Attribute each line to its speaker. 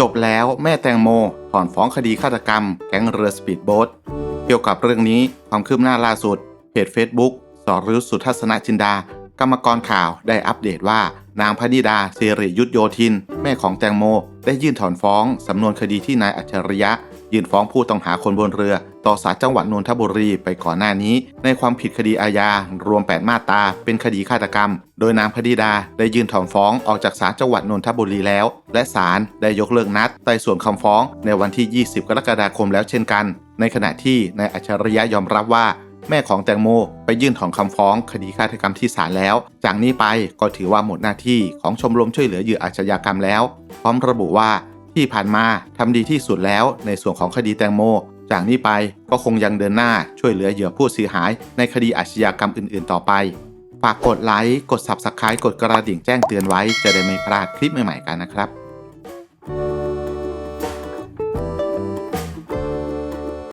Speaker 1: จบแล้วแม่แตงโมถอนฟ้องคดีฆาตกรรม แก๊งเรือสปีดโบ๊ทเกี่ยวกับเรื่องนี้ความคืบหน้าล่าสุด เพจ Facebook สรุษสุทัศนจินดา กรรมกรข่าวได้อัปเดตว่า นางพนิดาเซริยุทธโยธิน แม่ของแตงโม ได้ยื่นถอนฟ้อง สำนวนคดีที่นายอัจฉริยะ ยื่นฟ้องผู้ต้องหาคนบนเรือ ต่อศาลจังหวัดนนทบุรีไปก่อนหน้านี้ ในความผิดคดีอาญารวม 8 มาตราเป็นคดีฆาตกรรม โดยนางพนิดาได้ยื่นถอนฟ้องออกจากศาลจังหวัดนนทบุรีแล้ว และศาลได้ยกเลิกนัดไต่สวนคำฟ้องในวันที่ 20 กรกฎาคมแล้วเช่นกัน ในขณะที่นายอัจฉริยะยอมรับว่าแม่ของแตงโมไปยื่นถอนคำฟ้อง คดีฆาตกรรมที่ศาลแล้ว จากนี้ไปก็ถือว่าหมดหน้าที่ของชมรมช่วยเหลือเหยื่ออาชญากรรมแล้ว พร้อมระบุว่า ที่ผ่านมาทำดีที่สุดแล้วในส่วนของคดีแตงโม จากนี้ไปก็คงยังเดินหน้าช่วยเหลือเหยื่อผู้เสียหายในคดีอาชญากรรมอื่น ๆ ต่อไป ฝากกดไลค์ กด Subscribe กดกระดิ่งแจ้งเตือนไว้จะได้ไม่พลาดคลิปใหม่ ๆ กันนะครับ